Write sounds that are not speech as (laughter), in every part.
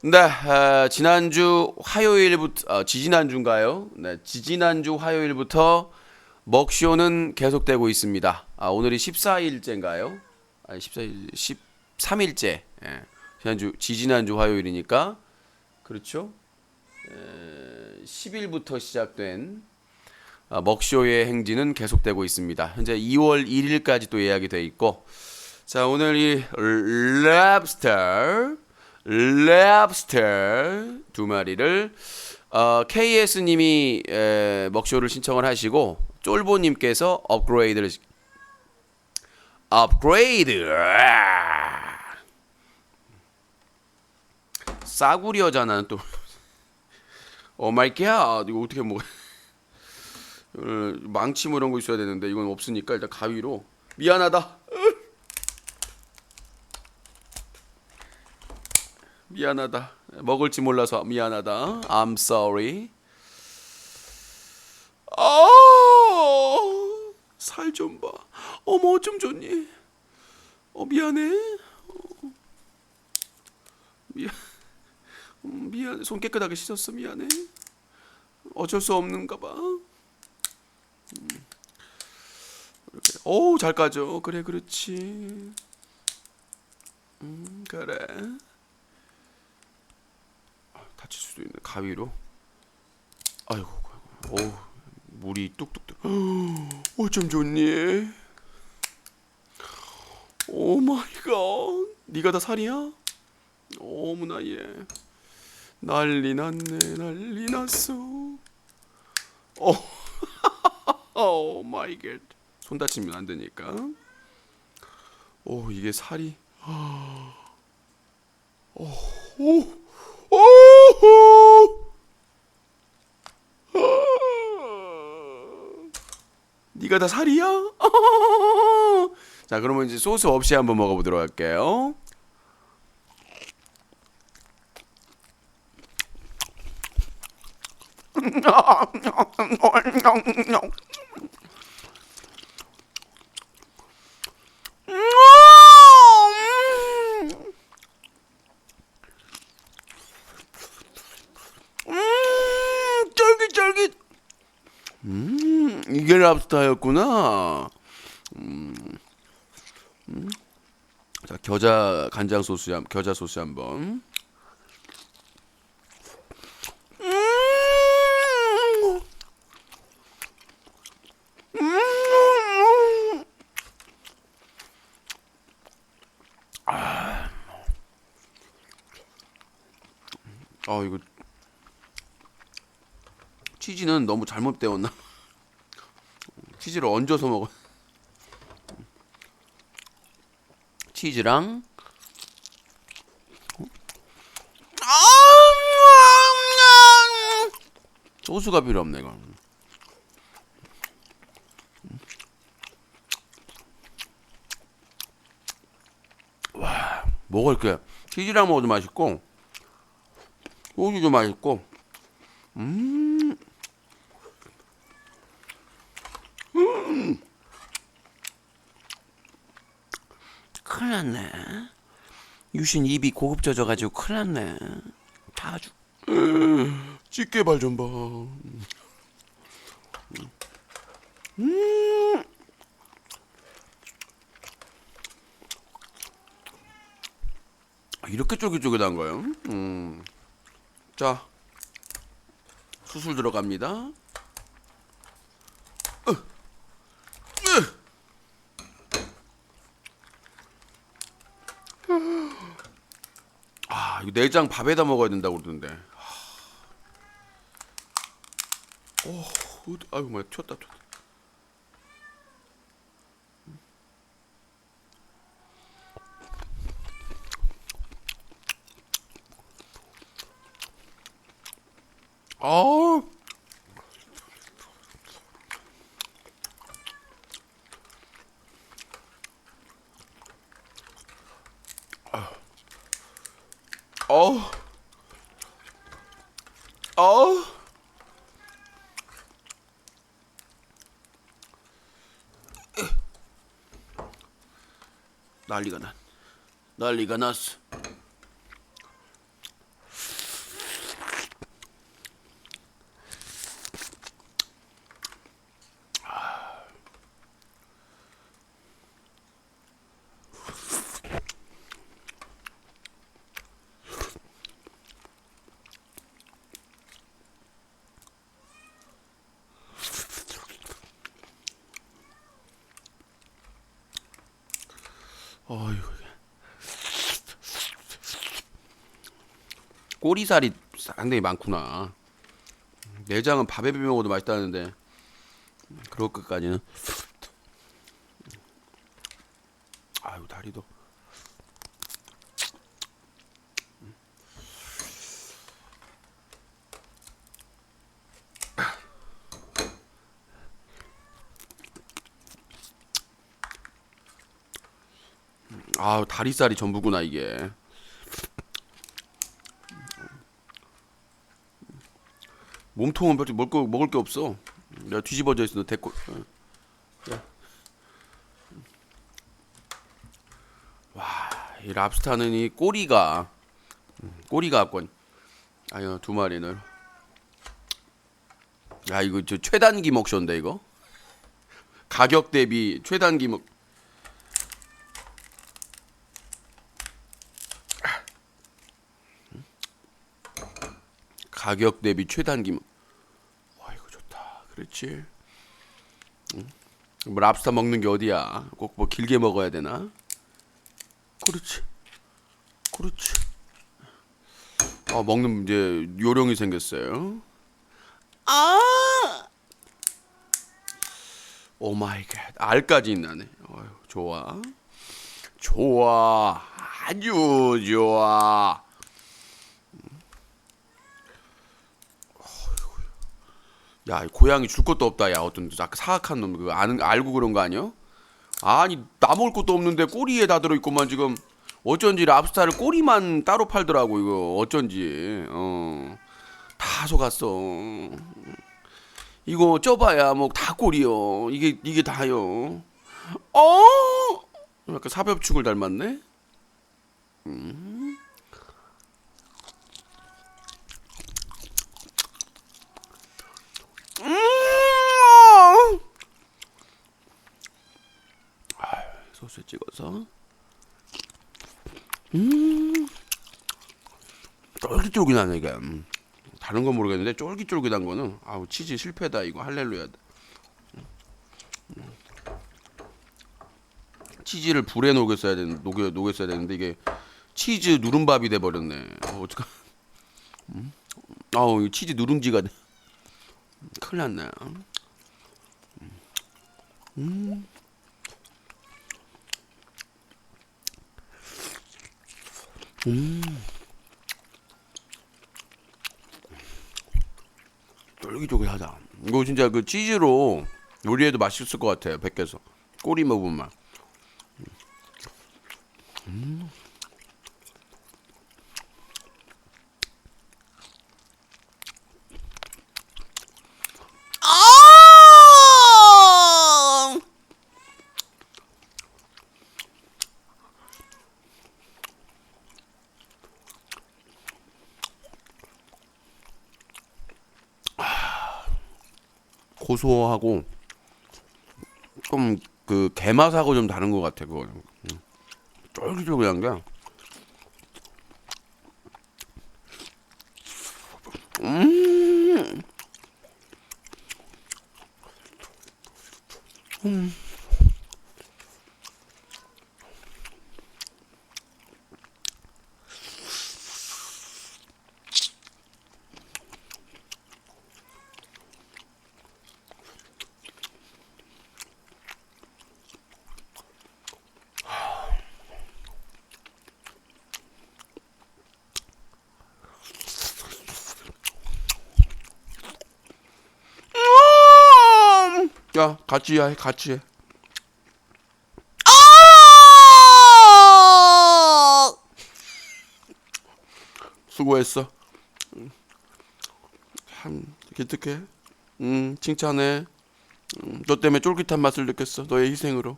네, 아, 지난주 화요일부터 아, 지지난주인가요? 네, 지지난주 화요일부터 먹쇼는 계속되고 있습니다. 아, 오늘이 14일째인가요? 아니 14일 13일째. 예. 지난주 지지난주 화요일이니까 그렇죠? 에, 10일부터 시작된 아, 먹쇼의 행진은 계속되고 있습니다. 현재 2월 1일까지 또 예약이 돼 있고 자 오늘 이 랩스터 랩스터 두 마리를 어, KS님이 에, 먹쇼를 신청을 하시고 쫄보님께서 업그레이드를 시- 업그레이드! 싸구려잖아 또 (laughs) 오마이갓 이거 어떻게 먹어? (laughs) 어, 망치 뭐 이런 거 있어야 되는데 이건 없으니까 일단 가위로. 미안하다 미안하다. 먹을지 몰라서 미안하다. I'm sorry. 아 살 좀 봐. 어머 좀 좋니? 어 미안해. 어, 미안. 음, 미안 손 깨끗하게 씻었어. 미안해. 어쩔 수 없는가 봐. 오잘 까져 그래 그렇지. 음 그래. 아, 다칠 수도 있네 가위로? 아이고 아이고 오 물이 뚝뚝 들 (gasps) 어쩜 좋니? 오 마이 갓. 네가 다 살이야? 어머나 얘. 난리 났네 난리 났어. 어. 오 (laughs) 마이 갓. 손 다치면 안 되니까. 오, 이게 살이. (gasps) 오, 오, 오. (laughs) 네가 다 살이야? (laughs) 자, 그러면 이제 소스 없이 한번 먹어보도록 할게요. (laughs) 음, 쫄깃쫄깃. 음, 이게 랍스타였구나. 음, 음. 자, 겨자 간장 소스, 한- 겨자 소스 한번. 음. 음. 아 이거 치즈는 너무 잘못 데웠나? 치즈를 얹어서 먹어. 치즈랑 소스가 필요 없네 이거. 와 먹을 게 치즈랑 먹어도 맛있고 소주도 맛있고 음. 음. 큰일 났네 유신 입이 고급 젖어가지고 큰일 났네 다 아주 찌개발 좀 봐 음. 이렇게 쫄깃쫄깃한 거예요 음. 자, 수술 들어갑니다. 으, 으. 아, 이거 내장 밥에다 먹어야 된다고 그러던데. 오, 어디- 아유, 뭐야, 튀었다, 튀었다. 아, 어, 어, 난리가 난, 난리가 났어. 꼬리살이 상당히 많구나. 내장은 밥에 비벼 먹어도 맛있다는데 그럴 것까지는. 아유 다리도. 아 다리살이 전부구나 이게. 몸통은 별로 먹을 거 먹을 게 없어. 내가 뒤집어져 있어. 너. 야. 와, 이 랍스타는 이 꼬리가 음, 꼬리가 아건 아유 두 마리는. 야 이거 저 최단기 먹쇼인데 이거. 가격 대비 최단기 먹. 가격 대비 최단기 먹. 와 이거 좋다. 그렇지. 응? 뭐 랍스타 먹는 게 어디야? 꼭 뭐 길게 먹어야 되나? 그렇지. 그렇지. 어 먹는 이제 요령이 생겼어요. 아! 오 마이 갓. 알까지 있나네. 어휴, 좋아. 좋아. 아주 좋아. 야, 이 고양이 줄 것도 없다. 야, 어떤 아까 사악한 놈 그거 아는 알고 그런 거 아니야? 아니, 나 먹을 것도 없는데 꼬리에 다 들어 있고만 지금 어쩐지 랍스타를 꼬리만 따로 팔더라고 이거 어쩐지 어. 다 속았어. 이거 쪄봐야 뭐 다 꼬리요. 이게 이게 다요. 어? 약간 사벽축을 닮았네. 음. 아, 소스 찍어서. 음. 쫄깃쫄깃하네 이게. 음. 다른 건 모르겠는데 쫄깃쫄깃한 거는 아우 치즈 실패다 이거 할렐루야. 음. 치즈를 불에 녹였어야 되는 녹여 녹였어야 되는데 이게 치즈 누른밥이 돼 버렸네. 어, 어떡하? 음? 아우 이 치즈 누룽지가 돼. 큰일 났네. 음. 음. 쫄깃쫄깃하다. 이거 진짜 그 치즈로 요리해도 맛있을 것 같아요. 밖에서 꼬리 먹으면 막. 음. 고소하고 좀 그 게맛하고 좀 다른 것 같아 그거 음. 쫄깃쫄깃한 게 같이 해 같이 해. 수고했어. 음. 참 기특해. 음 칭찬해. 음, 너 때문에 쫄깃한 맛을 느꼈어 너의 희생으로.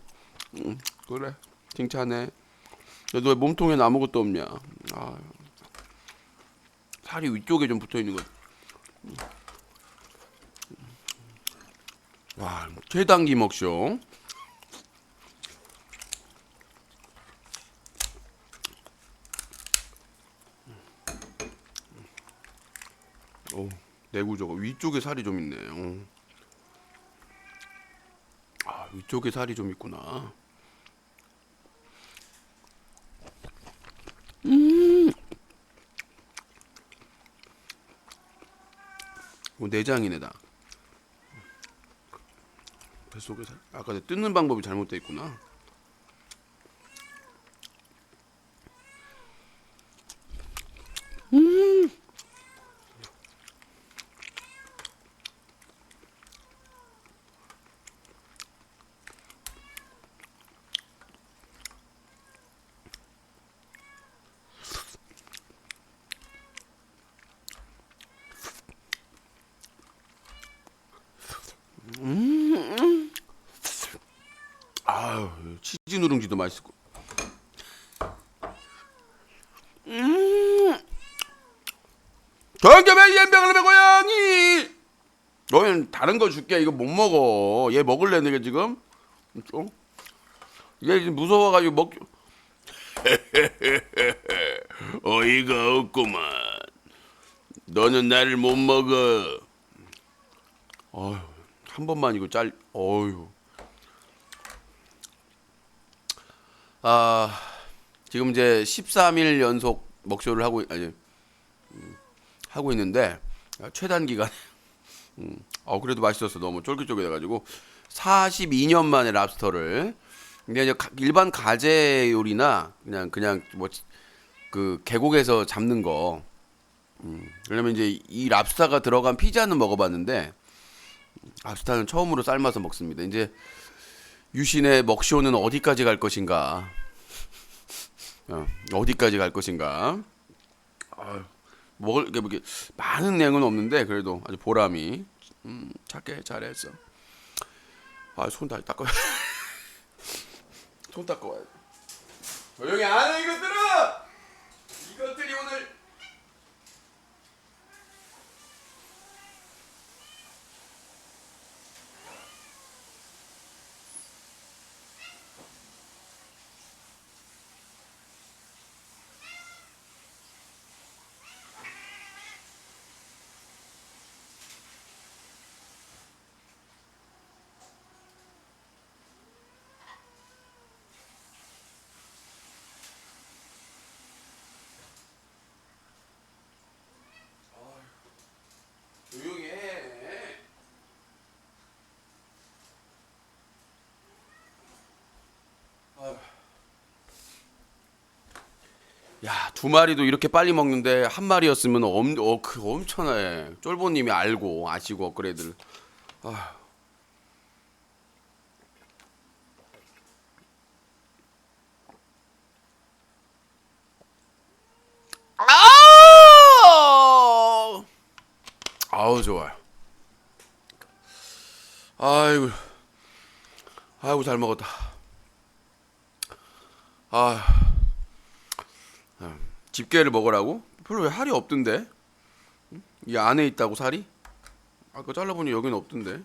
음, 그래. 칭찬해. 너 몸통에는 아무것도 없냐. 아, 살이 위쪽에 좀 붙어 있는 거 와, 최단기 먹쇼. 오, 내구조가 위쪽에 살이 좀 있네. 어. 아, 위쪽에 살이 좀 있구나. 음. 뭐 내장이네 다. 뱃속에 살. 아까 뜯는 방법이 잘못돼 있구나. 아유 치즈 누룽지도 맛있고. 음. 경겸의 연병을 고양이. 너는 다른 거 줄게. 이거 못 먹어. 얘 먹을래 내가 지금? 좀. 얘 지금 무서워가지고 먹. (laughs) 어이가 없구만. 너는 나를 못 먹어. 어휴, 한 번만 이거 짤. 어휴. 아 지금 이제 13일 연속 먹쇼를 하고 있- 아니 음, 하고 있는데 아, 최단 기간. 음, 어 그래도 맛있었어 너무 쫄깃쫄깃해가지고 42년 만에 랍스터를. 가- 일반 가재 요리나 그냥 그냥 뭐 그 계곡에서 잡는 거. 음, 그러면 이제 이 랍스타가 들어간 피자는 먹어봤는데 랍스타는 처음으로 삶아서 먹습니다. 이제 유신의 먹쇼는 어디까지 갈 것인가? 어, 어디까지 갈 것인가? 아유, 먹을 게 뭐게 많은 내용은 없는데 그래도 아주 보람이 음, 작게 잘했어. 아 손 다 닦아. 손 (laughs) 닦아 와야 돼. 조용히 안 해 이것들은. 이것들이 오늘 조용히 해. 아유. 야, 두 마리도 이렇게 빨리 먹는데 한 마리였으면 엄, 어, 그 엄청나게 쫄보님이 알고 아시고 업그레이드를. 아! 아우 좋아요. 아이고, 아이고 잘 먹었다. 아, 아, 집게를 먹으라고? 별로 왜 살이 없던데? 응? 이 안에 있다고 살이? 아까 잘라보니 여기는 없던데.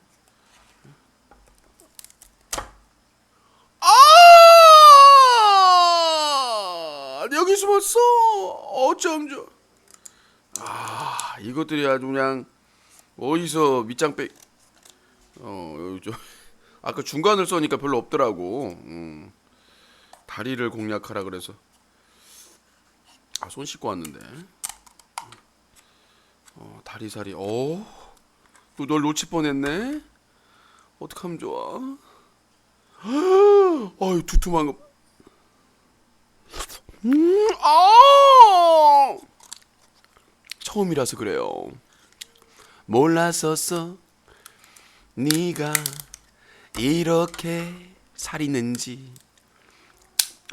아, 여기 숨었어. 어쩜 저. 아, 이것들이 아주 그냥 어디서 밑장 빼. 어, 좀 아까 중간을 써니까 별로 없더라고. 음. 다리를 공략하라 그래서. 아, 손 씻고 왔는데. 어, 다리살이. 어. 또 널 놓칠 뻔했네. 어떡하면 좋아? 어이 두툼한 거. 음, 아! 처음이라서 그래요. 몰랐었어. 네가 이렇게 살이 는지.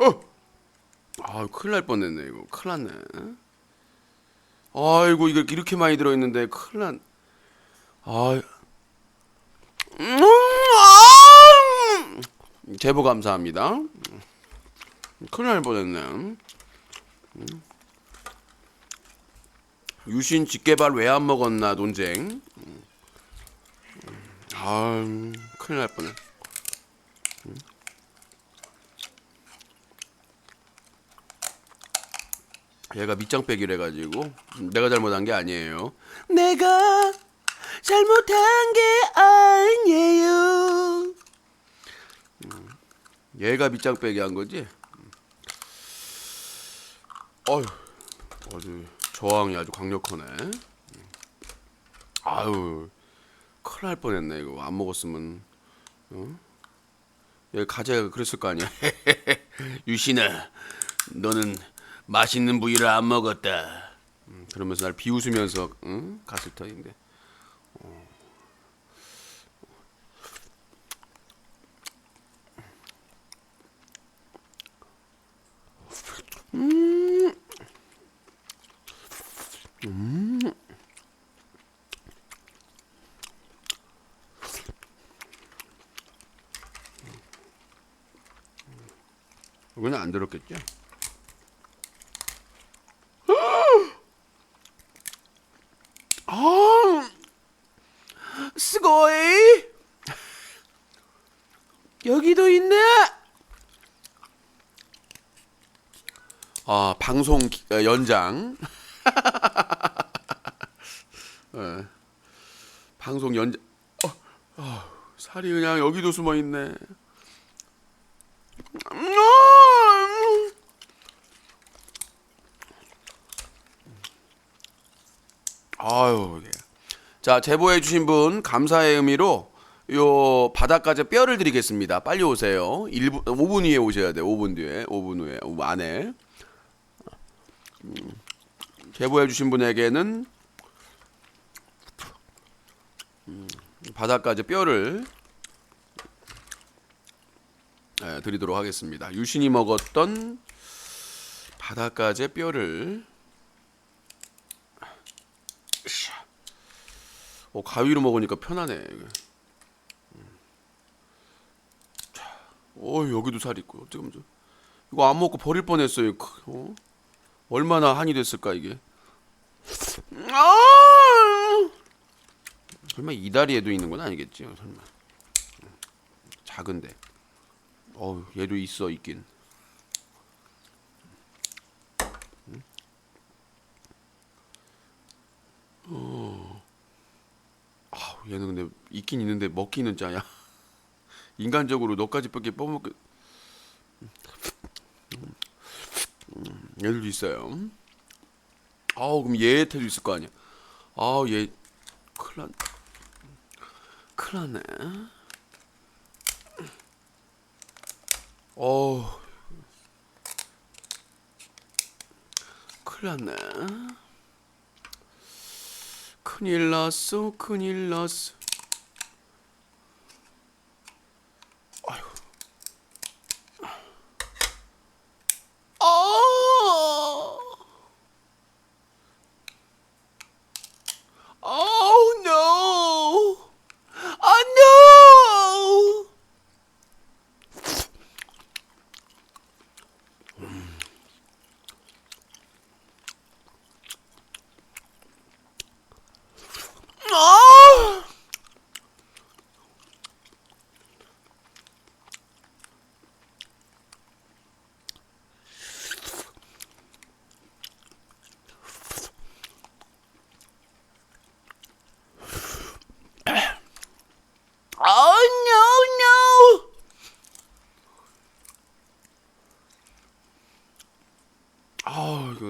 어. 아, 큰일 날 뻔했네 이거. 큰일 났네. 아이고 이거 이렇게 많이 들어 있는데 큰일 난. 아. 음, 아! 제보 감사합니다. 큰일 날 뻔했네. 음. 유신 직계발 왜 안 먹었나 논쟁. 아, 큰일 날 뻔해. 얘가 밑장 빼기를 해가지고 내가 잘못한 게 아니에요. 내가 잘못한 게 아니에요. 음, 얘가 밑장 빼기 한 거지. 어휴, 아주 저항이 아주 강력하네. 아, 아유, 큰일 날 뻔했네 이거 안 먹었으면. 어? 여기 가재가 그랬을 거 아니야. (laughs) 유신아, 너는 맛있는 부위를 안 먹었다. 음, 그러면서 날 비웃으면서 응? 갔을 터인데. 이거는 안 들었겠죠? 아, 스고이 여기도 있네. 아 방송 기- 어, 연장. 예. (laughs) 방송 연장. 어, 어, 살이 그냥 여기도 숨어 있네. 음. 아유, 예. 자 제보해 주신 분 감사의 의미로 요 바닷가재 뼈를 드리겠습니다. 빨리 오세요. 1분, 5분 후에 오셔야 돼요. 5분 뒤에, 5분 후에, 5분 안에. 음, 제보해 주신 분에게는 음, 바닷가재 뼈를 예, 드리도록 하겠습니다. 유신이 먹었던 바닷가재 뼈를. 어, 가위로 먹으니까 편하네. 어 여기도 살 있고 어떻게 하면 좋- 이거 안 먹고 버릴 뻔했어요. 크, 어? 얼마나 한이 됐을까 이게. 아! 설마 이 다리에도 있는 건 아니겠지? 설마. 작은데. 어우 얘도 있어 있긴. 아 얘는 근데 있긴 있는데 먹기는 짜야. (laughs) 인간적으로 너까지 밖에 뽑먹. 음, 얘들도 있어요. 아우 그럼 얘한테도 있을 거 아니야. 아우 얘 큰일 난. 큰일 났네. 어. 큰일 났네. 큰일 났어, 큰일 났어.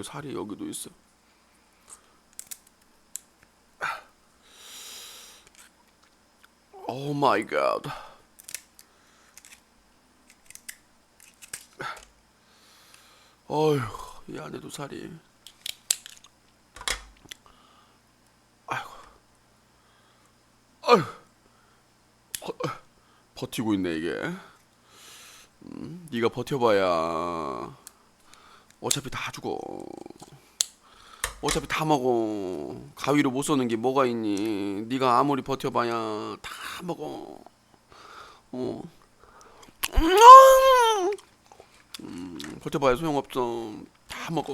살이 여기도 있어. Oh my god. 어휴, 이 안에도 살이. 아이고. 아휴. 버- 버티고 있네 이게. 음, 네가 버텨봐야 어차피 다 죽어. 어차피 다 먹어. 가위로 못 쏘는 게 뭐가 있니? 네가 아무리 버텨봐야 다 먹어. 어. 음, 버텨봐야 소용없어. 다 먹어.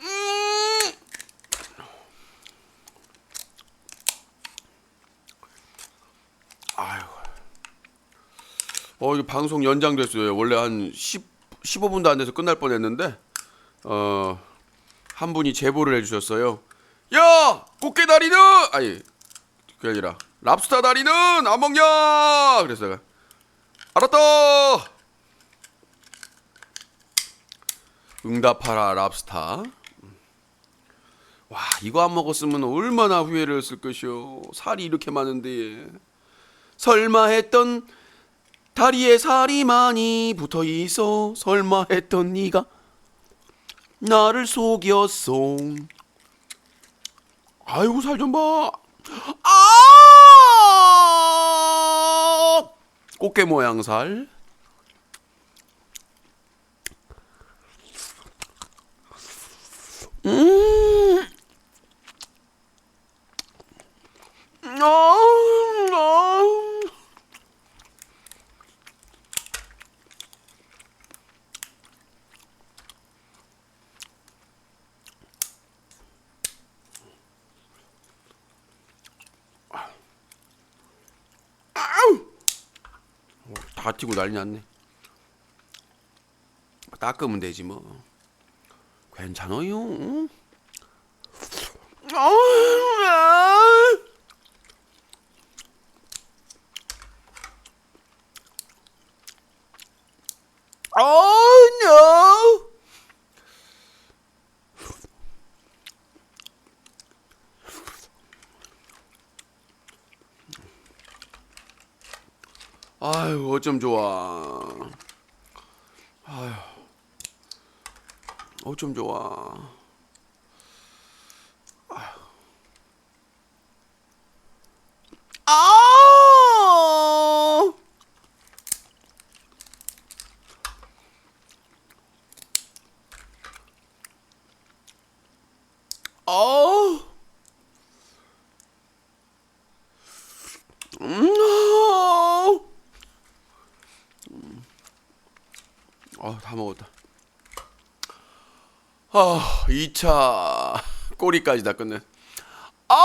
음. 아이고. 어, 이거 방송 연장됐어요. 원래 한 10, 15분도 안 돼서 끝날 뻔했는데, 어, 한 분이 제보를 해주셨어요. 야! 꽃게 다리는! 아니, 그게 아니라, 랍스타 다리는 안 먹냐! 내가, 알았다! 응답하라 랍스타. 와 이거 안 먹었으면 얼마나 후회를 했을 것이오. 살이 이렇게 많은데 설마 했던 다리에 살이 많이 붙어 있어. 설마 했던 네가 나를 속였어. 아이고 살 좀 봐. 아! 꽃게 모양 살. 음. 아, 아. 다 튀고 난리 났네. 닦으면 되지 뭐. 괜찮아요. 응? 아유 어쩜 좋아. 아유 어쩜 좋아. 아! 어. 음. 아, 다 먹었다. 아, 2차 꼬리까지 다 끝내. 아!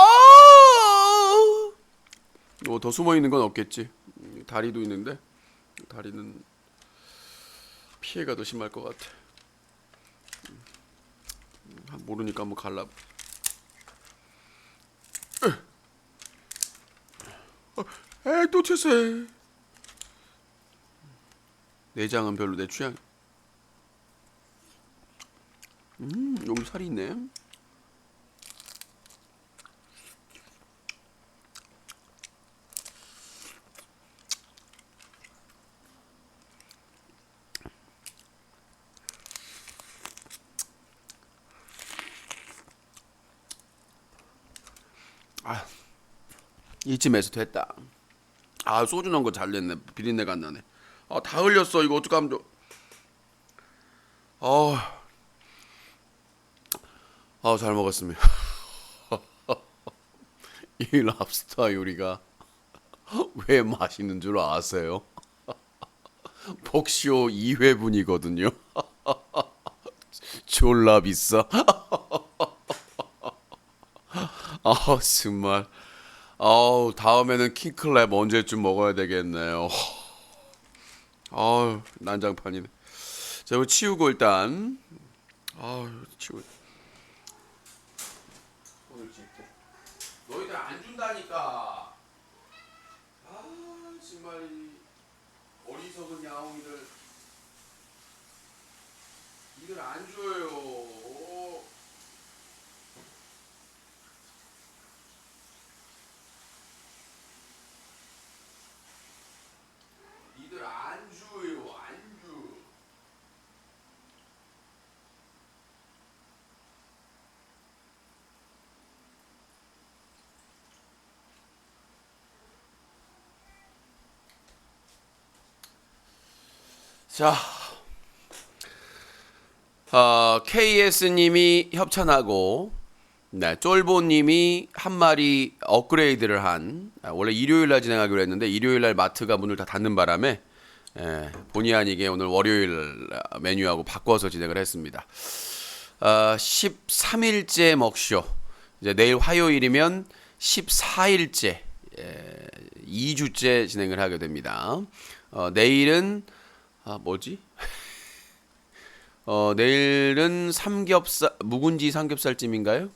뭐더 숨어 있는 건 없겠지. 음, 다리도 있는데 다리는 피해가 더 심할 것 같아. 음, 모르니까 한번 갈라. 에이 또 채세. 내장은 별로 내 취향. 음 여기 살이 있네. 이쯤에서 됐다. 아 소주 넣은 거 잘 냈네. 비린내가 안 나네. 아 다 흘렸어. 이거 어떡하면 좋. 아, 아 잘 먹었습니다. (laughs) 이 랍스터 요리가 왜 맛있는 줄 아세요? (laughs) 복쇼 2회분이거든요. (laughs) 졸라 비싸. 아 정말. 아우 다음에는 킹클랩 언제쯤 먹어야 되겠네요. 아우 난장판이네. 자 이거 치우고 일단 아우 치우. 오늘 찍고. 너희들 안 준다니까. 아 정말 이 어리석은 야옹이들. 이들 안 줘요. 이들 안 줘요, 안 줘. 자, 어, KS님이 협찬하고, 네, 쫄보님이 한 마리 업그레이드를 한 아, 원래 일요일 날 진행하기로 했는데 일요일 날 마트가 문을 다 닫는 바람에 예, 본의 아니게 오늘 월요일 메뉴하고 바꿔서 진행을 했습니다. 어, 13일째 먹쇼. 이제 내일 화요일이면 14일째, 예, 2주째 진행을 하게 됩니다. 어, 내일은 아 뭐지? (laughs) 어, 내일은 삼겹살 묵은지 삼겹살찜인가요?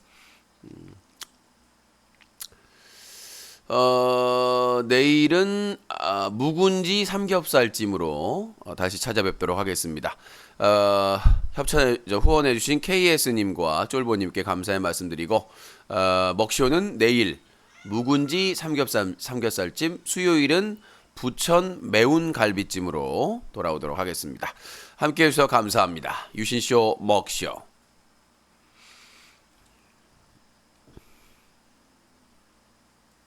어, 내일은 아, 묵은지 삼겹살찜으로 어, 다시 찾아뵙도록 하겠습니다. 어, 협찬 저 후원해주신 KS님과 쫄보님께 감사의 말씀드리고 어, 먹쇼는 내일 묵은지 삼겹살 삼겹살찜, 수요일은 부천 매운 갈비찜으로 돌아오도록 하겠습니다. 함께 해 주셔서 감사합니다. 유신쇼 먹쇼.